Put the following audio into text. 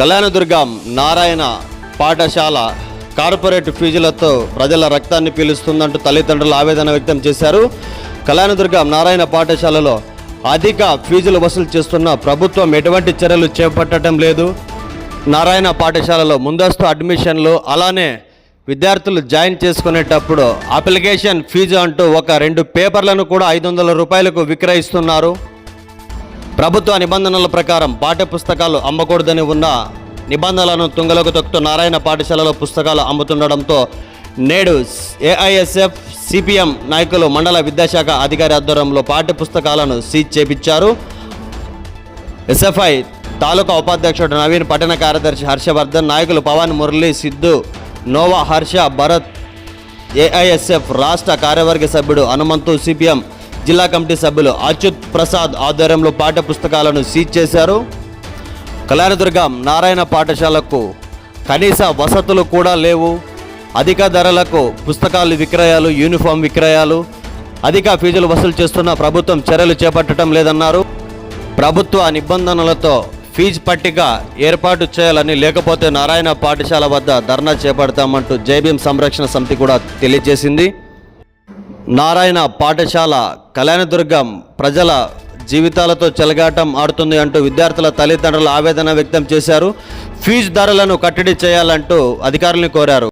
కళ్యాణదుర్గం నారాయణ పాఠశాల కార్పొరేట్ ఫీజులతో ప్రజల రక్తాన్ని పీలుస్తుందంటూ తల్లిదండ్రులు ఆవేదన వ్యక్తం చేశారు. కళ్యాణదుర్గం నారాయణ పాఠశాలలో అధిక ఫీజులు వసూలు చేస్తున్న ప్రభుత్వం ఎటువంటి చర్యలు చేపట్టడం లేదు. నారాయణ పాఠశాలలో ముందస్తు అడ్మిషన్లు అలానే విద్యార్థులు జాయిన్ చేసుకునేటప్పుడు అప్లికేషన్ ఫీజు అంటూ ఒక రెండు పేపర్లను కూడా ఐదు వందల రూపాయలకు విక్రయిస్తున్నారు. ప్రభుత్వ నిబంధనల ప్రకారం పాఠ్య పుస్తకాలు అమ్మకూడదని ఉన్న నిబంధనలను తుంగలకు తొక్కుతూ నారాయణ పాఠశాలలో పుస్తకాలు అమ్ముతుండడంతో నేడు ఏఐఎస్ఎఫ్ సిపిఎం నాయకులు మండల విద్యాశాఖ అధికారి ఆధ్వర్యంలో పాఠ్య పుస్తకాలను సీజ్ చేపించారు. ఎస్ఎఫ్ఐ తాలూకా ఉపాధ్యక్షుడు నవీన్ పట్టణ కార్యదర్శి హర్షవర్ధన్ నాయకులు పవన్ మురళి సిద్ధు నోవా హర్ష భరత్ ఏఐఎస్ఎఫ్ రాష్ట్ర కార్యవర్గ సభ్యుడు హనుమంతు సిపిఎం జిల్లా కమిటీ సభ్యులు అచ్యుత్ ప్రసాద్ ఆధ్వర్యంలో పాఠ్య పుస్తకాలను సీజ్ చేశారు. కళ్యాణదుర్గం నారాయణ పాఠశాలకు కనీస వసతులు కూడా లేవు. అధిక ధరలకు పుస్తకాలు విక్రయాలు యూనిఫామ్ విక్రయాలు అధిక ఫీజులు వసూలు చేస్తున్న ప్రభుత్వం చర్యలు చేపట్టడం లేదన్నారు. ప్రభుత్వ నిబంధనలతో ఫీజు పట్టిక ఏర్పాటు చేయాలని లేకపోతే నారాయణ పాఠశాల వద్ద ధర్నా చేపడతామంటూ జైభీం సంరక్షణ సమితి కూడా తెలియజేసింది. నారాయణ పాఠశాల కళ్యాణదుర్గం ప్రజల జీవితాలతో చెలగాటం ఆడుతుంది అంటూ విద్యార్థుల తల్లిదండ్రులు ఆవేదన వ్యక్తం చేశారు. ఫీజు ధరలను కట్టడి చేయాలంటూ అధికారులను కోరారు.